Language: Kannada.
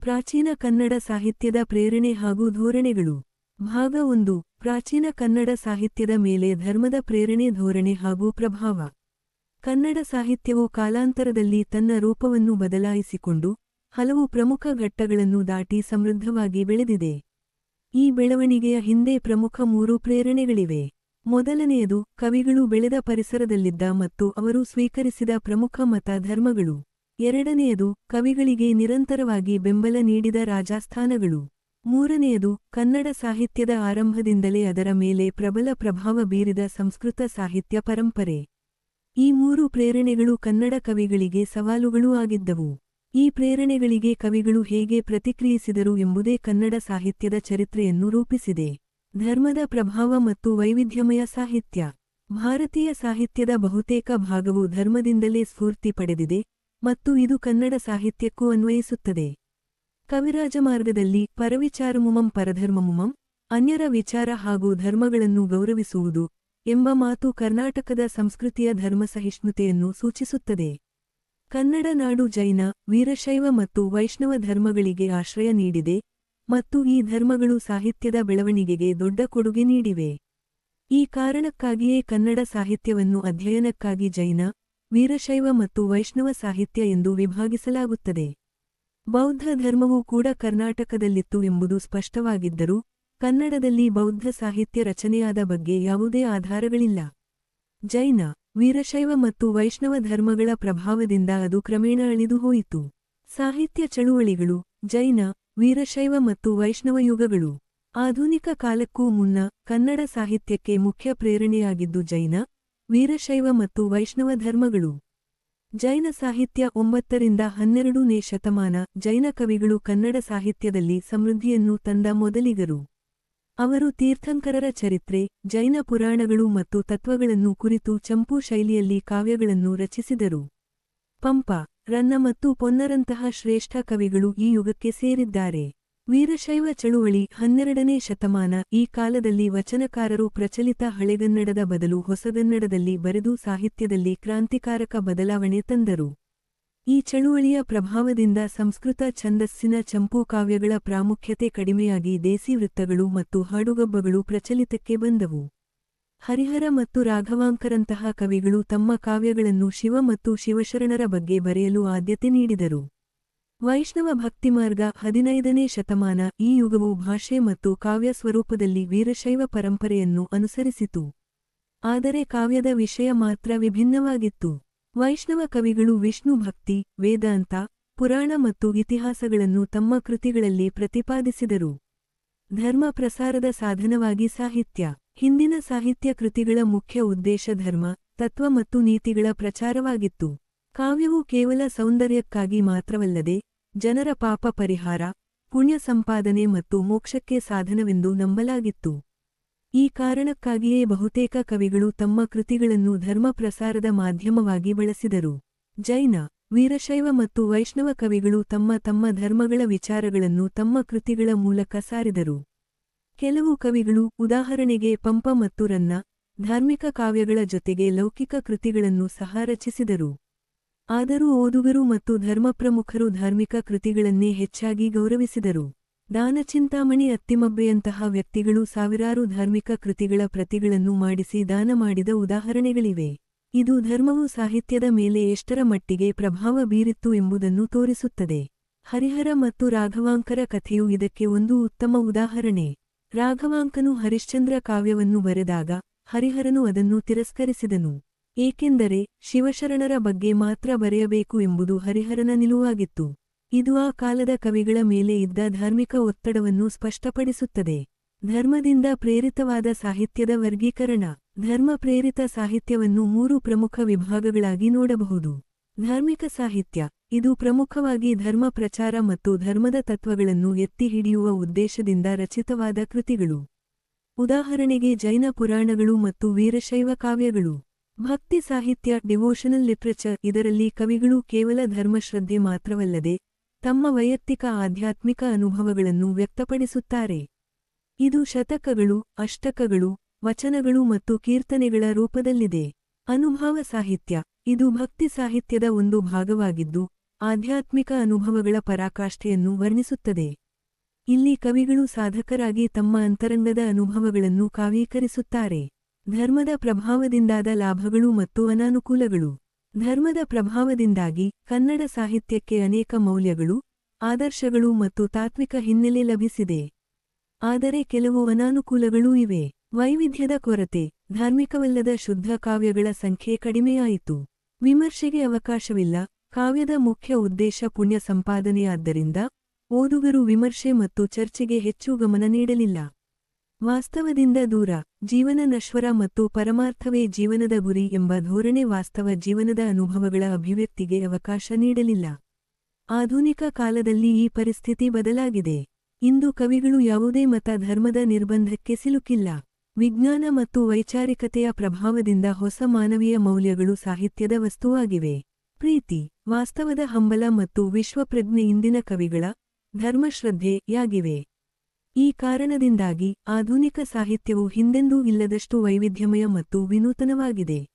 ಪ್ರಾಚೀನ ಕನ್ನಡ ಸಾಹಿತ್ಯದ ಪ್ರೇರಣೆ ಹಾಗೂ ಧೋರಣೆಗಳು. ಭಾಗ ಒಂದು, ಪ್ರಾಚೀನ ಕನ್ನಡ ಸಾಹಿತ್ಯದ ಮೇಲೆ ಧರ್ಮದ ಪ್ರೇರಣೆ, ಧೋರಣೆ ಹಾಗೂ ಪ್ರಭಾವ. ಕನ್ನಡ ಸಾಹಿತ್ಯವು ಕಾಲಾಂತರದಲ್ಲಿ ತನ್ನ ರೂಪವನ್ನು ಬದಲಾಯಿಸಿಕೊಂಡು ಹಲವು ಪ್ರಮುಖ ಘಟ್ಟಗಳನ್ನು ದಾಟಿ ಸಮೃದ್ಧವಾಗಿ ಬೆಳೆದಿದೆ. ಈ ಬೆಳವಣಿಗೆಯ ಹಿಂದೆ ಪ್ರಮುಖ ಮೂರು ಪ್ರೇರಣೆಗಳಿವೆ. ಮೊದಲನೆಯದು, ಕವಿಗಳು ಬೆಳೆದ ಪರಿಸರದಲ್ಲಿದ್ದ ಮತ್ತು ಅವರು ಸ್ವೀಕರಿಸಿದ ಪ್ರಮುಖ ಮತ ಧರ್ಮಗಳು. ಎರಡನೆಯದು, ಕವಿಗಳಿಗೆ ನಿರಂತರವಾಗಿ ಬೆಂಬಲ ನೀಡಿದ ರಾಜಸ್ಥಾನಗಳು. ಮೂರನೆಯದು, ಕನ್ನಡ ಸಾಹಿತ್ಯದ ಆರಂಭದಿಂದಲೇ ಅದರ ಮೇಲೆ ಪ್ರಬಲ ಪ್ರಭಾವ ಬೀರಿದ ಸಂಸ್ಕೃತ ಸಾಹಿತ್ಯ ಪರಂಪರೆ. ಈ ಮೂರು ಪ್ರೇರಣೆಗಳು ಕನ್ನಡ ಕವಿಗಳಿಗೆ ಸವಾಲುಗಳೂ ಆಗಿದ್ದವು. ಈ ಪ್ರೇರಣೆಗಳಿಗೆ ಕವಿಗಳು ಹೇಗೆ ಪ್ರತಿಕ್ರಿಯಿಸಿದರು ಎಂಬುದೇ ಕನ್ನಡ ಸಾಹಿತ್ಯದ ಚರಿತ್ರೆಯನ್ನು ರೂಪಿಸಿದೆ. ಧರ್ಮದ ಪ್ರಭಾವ ಮತ್ತು ವೈವಿಧ್ಯಮಯ ಸಾಹಿತ್ಯ. ಭಾರತೀಯ ಸಾಹಿತ್ಯದ ಬಹುತೇಕ ಭಾಗವು ಧರ್ಮದಿಂದಲೇ ಸ್ಫೂರ್ತಿ ಪಡೆದಿದೆ. ಮತ್ತು ಇದು ಕನ್ನಡ ಸಾಹಿತ್ಯಕ್ಕೂ ಅನ್ವಯಿಸುತ್ತದೆ. ಕವಿರಾಜಮಾರ್ಗದಲ್ಲಿ ಪರವಿಚಾರಮುಮಂ ಪರಧರ್ಮಮುಮಂ, ಅನ್ಯರ ವಿಚಾರ ಹಾಗೂ ಧರ್ಮಗಳನ್ನು ಗೌರವಿಸುವುದು ಎಂಬ ಮಾತು ಕರ್ನಾಟಕದ ಸಂಸ್ಕೃತಿಯ ಧರ್ಮಸಹಿಷ್ಣುತೆಯನ್ನು ಸೂಚಿಸುತ್ತದೆ. ಕನ್ನಡ ನಾಡು ಜೈನ, ವೀರಶೈವ ಮತ್ತು ವೈಷ್ಣವ ಧರ್ಮಗಳಿಗೆ ಆಶ್ರಯ ನೀಡಿದೆ ಮತ್ತು ಈ ಧರ್ಮಗಳು ಸಾಹಿತ್ಯದ ಬೆಳವಣಿಗೆಗೆ ದೊಡ್ಡ ಕೊಡುಗೆ ನೀಡಿವೆ. ಈ ಕಾರಣಕ್ಕಾಗಿಯೇ ಕನ್ನಡ ಸಾಹಿತ್ಯವನ್ನು ಅಧ್ಯಯನಕ್ಕಾಗಿ ಜೈನ ವೀರಶೈವ ಮತ್ತು ವೈಷ್ಣವ ಸಾಹಿತ್ಯ ಎಂದು ವಿಭಾಗಿಸಲಾಗುತ್ತದೆ. ಬೌದ್ಧ ಧರ್ಮವು ಕೂಡ ಕರ್ನಾಟಕದಲ್ಲಿತ್ತು ಎಂಬುದು ಸ್ಪಷ್ಟವಾಗಿದ್ದರೂ, ಕನ್ನಡದಲ್ಲಿ ಬೌದ್ಧ ಸಾಹಿತ್ಯ ರಚನೆಯಾದ ಬಗ್ಗೆ ಯಾವುದೇ ಆಧಾರಗಳಿಲ್ಲ. ಜೈನ, ವೀರಶೈವ ಮತ್ತು ವೈಷ್ಣವ ಧರ್ಮಗಳ ಪ್ರಭಾವದಿಂದ ಅದು ಕ್ರಮೇಣ ಅಳಿದು ಹೋಯಿತು. ಸಾಹಿತ್ಯ ಚಳುವಳಿಗಳು, ಜೈನ, ವೀರಶೈವ ಮತ್ತು ವೈಷ್ಣವ ಯುಗಗಳು. ಆಧುನಿಕ ಕಾಲಕ್ಕೂ ಮುನ್ನ ಕನ್ನಡ ಸಾಹಿತ್ಯಕ್ಕೆ ಮುಖ್ಯ ಪ್ರೇರಣೆಯಾಗಿದ್ದು ಜೈನ ವೀರಶೈವ ಮತ್ತು ವೈಷ್ಣವ ಧರ್ಮಗಳು. ಜೈನ ಸಾಹಿತ್ಯ ಒಂಬತ್ತರಿಂದ ಹನ್ನೆರಡನೇ ಶತಮಾನ ಜೈನ ಕವಿಗಳು ಕನ್ನಡ ಸಾಹಿತ್ಯದಲ್ಲಿ ಸಮೃದ್ಧಿಯನ್ನು ತಂದ ಮೊದಲಿಗರು. ಅವರು ತೀರ್ಥಂಕರರ ಚರಿತ್ರೆ, ಜೈನ ಪುರಾಣಗಳು ಮತ್ತು ತತ್ವಗಳನ್ನು ಕುರಿತು ಚಂಪು ಶೈಲಿಯಲ್ಲಿ ಕಾವ್ಯಗಳನ್ನು ರಚಿಸಿದರು. ಪಂಪ, ರನ್ನ ಮತ್ತು ಪೊನ್ನರಂತಹ ಶ್ರೇಷ್ಠ ಕವಿಗಳು ಈ ಯುಗಕ್ಕೆ ಸೇರಿದ್ದಾರೆ. ವೀರಶೈವ ಚಳುವಳಿ ಹನ್ನೆರಡನೇ ಶತಮಾನ. ಈ ಕಾಲದಲ್ಲಿ ವಚನಕಾರರು ಪ್ರಚಲಿತ ಹಳೆಗನ್ನಡದ ಬದಲು ಹೊಸಗನ್ನಡದಲ್ಲಿ ಬರೆದು ಸಾಹಿತ್ಯದಲ್ಲಿ ಕ್ರಾಂತಿಕಾರಕ ಬದಲಾವಣೆ ತಂದರು. ಈ ಚಳುವಳಿಯ ಪ್ರಭಾವದಿಂದ ಸಂಸ್ಕೃತ ಛಂದಸ್ಸಿನ ಚಂಪು ಕಾವ್ಯಗಳ ಪ್ರಾಮುಖ್ಯತೆ ಕಡಿಮೆಯಾಗಿ ದೇಸಿ ವೃತ್ತಗಳು ಮತ್ತು ಹಾಡುಗಬ್ಬಗಳು ಪ್ರಚಲಿತಕ್ಕೆ ಬಂದವು. ಹರಿಹರ ಮತ್ತು ರಾಘವಾಂಕರಂತಹ ಕವಿಗಳು ತಮ್ಮ ಕಾವ್ಯಗಳನ್ನು ಶಿವ ಮತ್ತು ಶಿವಶರಣರ ಬಗ್ಗೆ ಬರೆಯಲು ಆದ್ಯತೆ ನೀಡಿದರು. ವೈಷ್ಣವ ಭಕ್ತಿಮಾರ್ಗ ಹದಿನೈದನೇ ಶತಮಾನ ಈ ಯುಗವು ಭಾಷೆ ಮತ್ತು ಕಾವ್ಯ ಸ್ವರೂಪದಲ್ಲಿ ವೀರಶೈವ ಪರಂಪರೆಯನ್ನು ಅನುಸರಿಸಿತು. ಆದರೆ ಕಾವ್ಯದ ವಿಷಯ ಮಾತ್ರ ವಿಭಿನ್ನವಾಗಿತ್ತು. ವೈಷ್ಣವ ಕವಿಗಳು ವಿಷ್ಣು ಭಕ್ತಿ, ವೇದಾಂತ, ಪುರಾಣ ಮತ್ತು ಇತಿಹಾಸಗಳನ್ನು ತಮ್ಮ ಕೃತಿಗಳಲ್ಲಿ ಪ್ರತಿಪಾದಿಸಿದರು. ಧರ್ಮ ಪ್ರಸಾರದ ಸಾಧನವಾಗಿ ಸಾಹಿತ್ಯ. ಹಿಂದಿನ ಸಾಹಿತ್ಯ ಕೃತಿಗಳ ಮುಖ್ಯ ಉದ್ದೇಶ ಧರ್ಮ, ತತ್ವ ಮತ್ತು ನೀತಿಗಳ ಪ್ರಚಾರವಾಗಿತ್ತು. ಕಾವ್ಯವು ಕೇವಲ ಸೌಂದರ್ಯಕ್ಕಾಗಿ ಮಾತ್ರವಲ್ಲದೆ ಜನರ ಪಾಪ ಪರಿಹಾರ, ಪುಣ್ಯ ಸಂಪಾದನೆ ಮತ್ತು ಮೋಕ್ಷಕ್ಕೆ ಸಾಧನವೆಂದು ನಂಬಲಾಗಿತ್ತು. ಈ ಕಾರಣಕ್ಕಾಗಿಯೇ ಬಹುತೇಕ ಕವಿಗಳು ತಮ್ಮ ಕೃತಿಗಳನ್ನು ಧರ್ಮ ಪ್ರಸಾರದ ಮಾಧ್ಯಮವಾಗಿ ಬಳಸಿದರು. ಜೈನ, ವೀರಶೈವ ಮತ್ತು ವೈಷ್ಣವ ಕವಿಗಳು ತಮ್ಮ ತಮ್ಮ ಧರ್ಮಗಳ ವಿಚಾರಗಳನ್ನು ತಮ್ಮ ಕೃತಿಗಳ ಮೂಲಕ ಸಾರಿದರು. ಕೆಲವು ಕವಿಗಳು ಉದಾಹರಣೆಗೆ ಪಂಪ ಮತ್ತು ರನ್ನ, ಧಾರ್ಮಿಕ ಕಾವ್ಯಗಳ ಜೊತೆಗೆ ಲೌಕಿಕ ಕೃತಿಗಳನ್ನು ಸಹ ರಚಿಸಿದರು. ಆದರೂ ಓದುಗರು ಮತ್ತು ಧರ್ಮಪ್ರಮುಖರು ಧಾರ್ಮಿಕ ಕೃತಿಗಳನ್ನೇ ಹೆಚ್ಚಾಗಿ ಗೌರವಿಸಿದರು. ದಾನಚಿಂತಾಮಣಿ ಅತ್ತಿಮಬ್ಬೆಯಂತಹ ವ್ಯಕ್ತಿಗಳು ಸಾವಿರಾರು ಧಾರ್ಮಿಕ ಕೃತಿಗಳ ಪ್ರತಿಗಳನ್ನು ಮಾಡಿಸಿ ದಾನ ಮಾಡಿದ ಉದಾಹರಣೆಗಳಿವೆ. ಇದು ಧರ್ಮವು ಸಾಹಿತ್ಯದ ಮೇಲೆ ಎಷ್ಟರ ಮಟ್ಟಿಗೆ ಪ್ರಭಾವ ಬೀರಿತ್ತು ಎಂಬುದನ್ನು ತೋರಿಸುತ್ತದೆ. ಹರಿಹರ ಮತ್ತು ರಾಘವಾಂಕರ ಕಥೆಯು ಇದಕ್ಕೆ ಒಂದು ಉತ್ತಮ ಉದಾಹರಣೆ. ರಾಘವಾಂಕನು ಹರಿಶ್ಚಂದ್ರ ಕಾವ್ಯವನ್ನು ಬರೆದಾಗ ಹರಿಹರನು ಅದನ್ನು ತಿರಸ್ಕರಿಸಿದನು. ಏಕೆಂದರೆ ಶಿವಶರಣರ ಬಗ್ಗೆ ಮಾತ್ರ ಬರೆಯಬೇಕು ಎಂಬುದು ಹರಿಹರನ ನಿಲುವಾಗಿತ್ತು. ಇದು ಆ ಕಾಲದ ಕವಿಗಳ ಮೇಲೆ ಇದ್ದ ಧಾರ್ಮಿಕ ಒತ್ತಡವನ್ನು ಸ್ಪಷ್ಟಪಡಿಸುತ್ತದೆ. ಧರ್ಮದಿಂದ ಪ್ರೇರಿತವಾದ ಸಾಹಿತ್ಯದ ವರ್ಗೀಕರಣ, ಧರ್ಮ ಪ್ರೇರಿತ ಸಾಹಿತ್ಯವನ್ನು ಮೂರು ಪ್ರಮುಖ ವಿಭಾಗಗಳಾಗಿ ನೋಡಬಹುದು. ಧಾರ್ಮಿಕ ಸಾಹಿತ್ಯ, ಇದು ಪ್ರಮುಖವಾಗಿ ಧರ್ಮ ಪ್ರಚಾರ ಮತ್ತು ಧರ್ಮದ ತತ್ವಗಳನ್ನು ಎತ್ತಿ ಹಿಡಿಯುವ ಉದ್ದೇಶದಿಂದ ರಚಿತವಾದ ಕೃತಿಗಳು. ಉದಾಹರಣೆಗೆ ಜೈನ ಪುರಾಣಗಳು ಮತ್ತು ವೀರಶೈವ ಕಾವ್ಯಗಳು. ಭಕ್ತಿ ಸಾಹಿತ್ಯ ಡಿವೋಷನಲ್ ಲಿಟ್ರೇಚರ್ ಇದರಲ್ಲಿ ಕವಿಗಳು ಕೇವಲ ಧರ್ಮಶ್ರದ್ಧೆ ಮಾತ್ರವಲ್ಲದೆ ತಮ್ಮ ವೈಯಕ್ತಿಕ ಆಧ್ಯಾತ್ಮಿಕ ಅನುಭವಗಳನ್ನು ವ್ಯಕ್ತಪಡಿಸುತ್ತಾರೆ. ಇದು ಶತಕಗಳು, ಅಷ್ಟಕಗಳು, ವಚನಗಳು ಮತ್ತು ಕೀರ್ತನೆಗಳ ರೂಪದಲ್ಲಿದೆ. ಅನುಭವ ಸಾಹಿತ್ಯ ಇದು ಭಕ್ತಿ ಸಾಹಿತ್ಯದ ಒಂದು ಭಾಗವಾಗಿದ್ದು, ಆಧ್ಯಾತ್ಮಿಕ ಅನುಭವಗಳ ಪರಾಕಾಷ್ಠೆಯನ್ನು ವರ್ಣಿಸುತ್ತದೆ. ಇಲ್ಲಿ ಕವಿಗಳು ಸಾಧಕರಾಗಿ ತಮ್ಮ ಅಂತರಂಗದ ಅನುಭವಗಳನ್ನು ಕಾವೀಕರಿಸುತ್ತಾರೆ ಧರ್ಮದ ಪ್ರಭಾವದಿಂದಾದ ಲಾಭಗಳು ಮತ್ತು ಅನಾನುಕೂಲಗಳು. ಧರ್ಮದ ಪ್ರಭಾವದಿಂದಾಗಿ ಕನ್ನಡ ಸಾಹಿತ್ಯಕ್ಕೆ ಅನೇಕ ಮೌಲ್ಯಗಳು, ಆದರ್ಶಗಳು ಮತ್ತು ತಾತ್ವಿಕ ಹಿನ್ನೆಲೆ ಲಭಿಸಿದೆ. ಆದರೆ ಕೆಲವು ಅನಾನುಕೂಲಗಳೂ ಇವೆ. ವೈವಿಧ್ಯದ ಕೊರತೆ, ಧಾರ್ಮಿಕವಲ್ಲದ ಶುದ್ಧ ಕಾವ್ಯಗಳ ಸಂಖ್ಯೆ ಕಡಿಮೆಯಾಯಿತು. ವಿಮರ್ಶೆಗೆ ಅವಕಾಶವಿಲ್ಲ. ಕಾವ್ಯದ ಮುಖ್ಯ ಉದ್ದೇಶ ಪುಣ್ಯ ಸಂಪಾದನೆಯಾದ್ದರಿಂದ ಓದುಗರು ವಿಮರ್ಶೆ ಮತ್ತು ಚರ್ಚೆಗೆ ಹೆಚ್ಚು ಗಮನ ನೀಡಲಿಲ್ಲ. ವಾಸ್ತವದಿಂದ ದೂರ, ಜೀವನ ನಶ್ವರ ಮತ್ತು ಪರಮಾರ್ಥವೇ ಜೀವನದ ಗುರಿ ಎಂಬ ಧೋರಣೆ ವಾಸ್ತವ ಜೀವನದ ಅನುಭವಗಳ ಅಭಿವ್ಯಕ್ತಿಗೆ ಅವಕಾಶ ನೀಡಲಿಲ್ಲ. ಆಧುನಿಕ ಕಾಲದಲ್ಲಿ ಈ ಪರಿಸ್ಥಿತಿ ಬದಲಾಗಿದೆ. ಇಂದು ಕವಿಗಳು ಯಾವುದೇ ಮತ ಧರ್ಮದ ನಿರ್ಬಂಧಕ್ಕೆ ಸಿಲುಕಿಲ್ಲ. ವಿಜ್ಞಾನ ಮತ್ತು ವೈಚಾರಿಕತೆಯ ಪ್ರಭಾವದಿಂದ ಹೊಸ ಮಾನವೀಯ ಮೌಲ್ಯಗಳು ಸಾಹಿತ್ಯದ ವಸ್ತುವಾಗಿವೆ. ಪ್ರೀತಿ, ವಾಸ್ತವದ ಹಂಬಲ ಮತ್ತು ವಿಶ್ವಪ್ರಜ್ಞೆ ಇಂದಿನ ಕವಿಗಳ ಧರ್ಮಶ್ರದ್ಧೆಯಾಗಿವೆ. ಈ ಕಾರಣದಿಂದಾಗಿ ಆಧುನಿಕ ಸಾಹಿತ್ಯವು ಹಿಂದೆಂದೂ ಇಲ್ಲದಷ್ಟು ವೈವಿಧ್ಯಮಯ ಮತ್ತು ವಿನೂತನವಾಗಿದೆ.